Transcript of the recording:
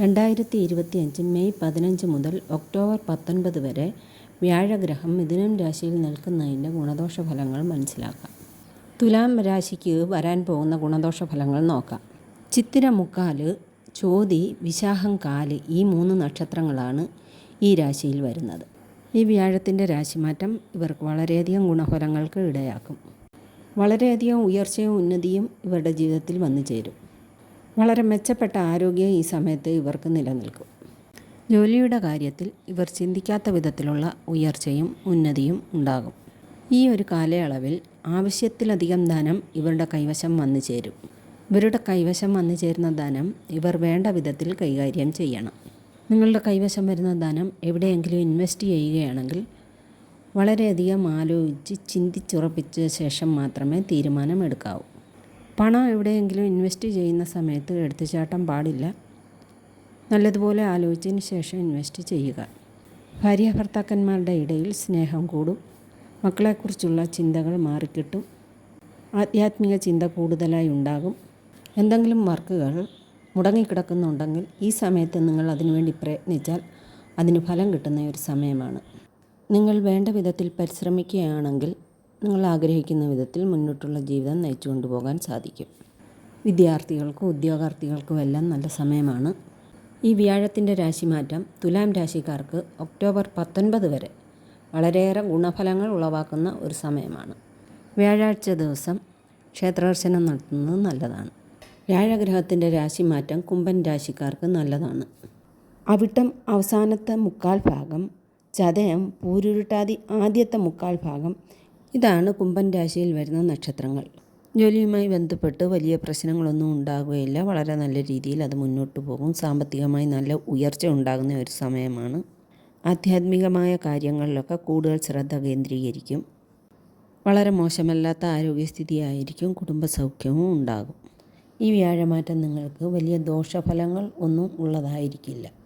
രണ്ടായിരത്തി ഇരുപത്തിയഞ്ച് മെയ് പതിനഞ്ച് മുതൽ ഒക്ടോബർ പത്തൊൻപത് വരെ വ്യാഴഗ്രഹം മിഥുനം രാശിയിൽ നിൽക്കുന്നതിന്റെ ഗുണദോഷ ഫലങ്ങൾ മനസ്സിലാക്കാം. തുലാം രാശിക്ക് വരാൻ പോകുന്ന ഗുണദോഷ ഫലങ്ങൾ നോക്കാം. ചിത്തിര മുക്കാൽ ചോതി വിശാഖം കാൽ ഈ മൂന്ന് നക്ഷത്രങ്ങളാണ് ഈ രാശിയിൽ വരുന്നത്. ഈ വ്യാഴത്തിന്റെ രാശിമാറ്റം ഇവർക്ക് വളരെയധികം ഗുണഫലങ്ങൾക്ക് ഇടയാക്കും. വളരെയധികം ഉയർച്ചയും ഉന്നതിയും ഇവരുടെ ജീവിതത്തിൽ വന്നു ചേരും വളരെ മെച്ചപ്പെട്ട ആരോഗ്യം ഈ സമയത്ത് ഇവർക്ക് നിലനിൽക്കും. ജോലിയുടെ കാര്യത്തിൽ ഇവർ ചിന്തിക്കാത്ത വിധത്തിലുള്ള ഉയർച്ചയും ഉന്നതിയും ഉണ്ടാകും. ഈ ഒരു കാലയളവിൽ ആവശ്യത്തിലധികം ധനം ഇവരുടെ കൈവശം വന്നു ചേരും. ഇവരുടെ കൈവശം വന്നു ചേരുന്ന ധനം ഇവർ വേണ്ട വിധത്തിൽ കൈകാര്യം ചെയ്യണം. നിങ്ങളുടെ കൈവശം വരുന്ന ധനം എവിടെയെങ്കിലും ഇൻവെസ്റ്റ് ചെയ്യുകയാണെങ്കിൽ വളരെയധികം ആലോചിച്ച് ചിന്തിച്ചുറപ്പിച്ച ശേഷം മാത്രമേ തീരുമാനമെടുക്കാവൂ. പണം എവിടെയെങ്കിലും ഇൻവെസ്റ്റ് ചെയ്യുന്ന സമയത്ത് എടുത്തുചാട്ടം പാടില്ല. നല്ലതുപോലെ ആലോചിച്ചതിന് ശേഷം ഇൻവെസ്റ്റ് ചെയ്യുക. ഭാര്യ ഭർത്താക്കന്മാരുടെ ഇടയിൽ സ്നേഹം കൂടും. മക്കളെക്കുറിച്ചുള്ള ചിന്തകൾ മാറിക്കിട്ടും. ആധ്യാത്മിക ചിന്ത കൂടുതലായി ഉണ്ടാകും. എന്തെങ്കിലും വർക്കുകൾ മുടങ്ങിക്കിടക്കുന്നുണ്ടെങ്കിൽ ഈ സമയത്ത് നിങ്ങൾ അതിനുവേണ്ടി പ്രയത്നിച്ചാൽ അതിന് ഫലം കിട്ടുന്ന ഒരു സമയമാണ്. നിങ്ങൾ വേണ്ട വിധത്തിൽ പരിശ്രമിക്കുകയാണെങ്കിൽ നിങ്ങൾ ആഗ്രഹിക്കുന്ന വിധത്തിൽ മുന്നോട്ടുള്ള ജീവിതം നയിച്ചു കൊണ്ടുപോകാൻ സാധിക്കും. വിദ്യാർത്ഥികൾക്കും ഉദ്യോഗാർത്ഥികൾക്കും എല്ലാം നല്ല സമയമാണ്. ഈ വ്യാഴത്തിന്റെ രാശിമാറ്റം തുലാം രാശിക്കാർക്ക് ഒക്ടോബർ പത്തൊൻപത് വരെ വളരെയേറെ ഗുണഫലങ്ങൾ ഉളവാക്കുന്ന ഒരു സമയമാണ്. വ്യാഴാഴ്ച ദിവസം ക്ഷേത്രദർശനം നടത്തുന്നത് നല്ലതാണ്. വ്യാഴഗ്രഹത്തിന്റെ രാശിമാറ്റം കുംഭൻ രാശിക്കാർക്ക് നല്ലതാണ്. അവിട്ടം അവസാനത്തെ മുക്കാൽ ഭാഗം ചതയം പൂരുരുട്ടാതി ആദ്യത്തെ മുക്കാൽ ഭാഗം ഇതാണ് കുംഭൻ രാശിയിൽ വരുന്ന നക്ഷത്രങ്ങൾ. ജോലിയുമായി ബന്ധപ്പെട്ട് വലിയ പ്രശ്നങ്ങളൊന്നും ഉണ്ടാകുകയില്ല. വളരെ നല്ല രീതിയിൽ അത് മുന്നോട്ട് പോകും. സാമ്പത്തികമായി നല്ല ഉയർച്ച ഉണ്ടാകുന്ന ഒരു സമയമാണ്. ആധ്യാത്മികമായ കാര്യങ്ങളിലൊക്കെ കൂടുതൽ ശ്രദ്ധ കേന്ദ്രീകരിക്കും. വളരെ മോശമല്ലാത്ത ആരോഗ്യസ്ഥിതിയായിരിക്കും കുടുംബസൗഖ്യവും ഉണ്ടാകും. ഈ വ്യാഴമാറ്റം നിങ്ങൾക്ക് വലിയ ദോഷഫലങ്ങൾ ഒന്നും ഉള്ളതായിരിക്കില്ല.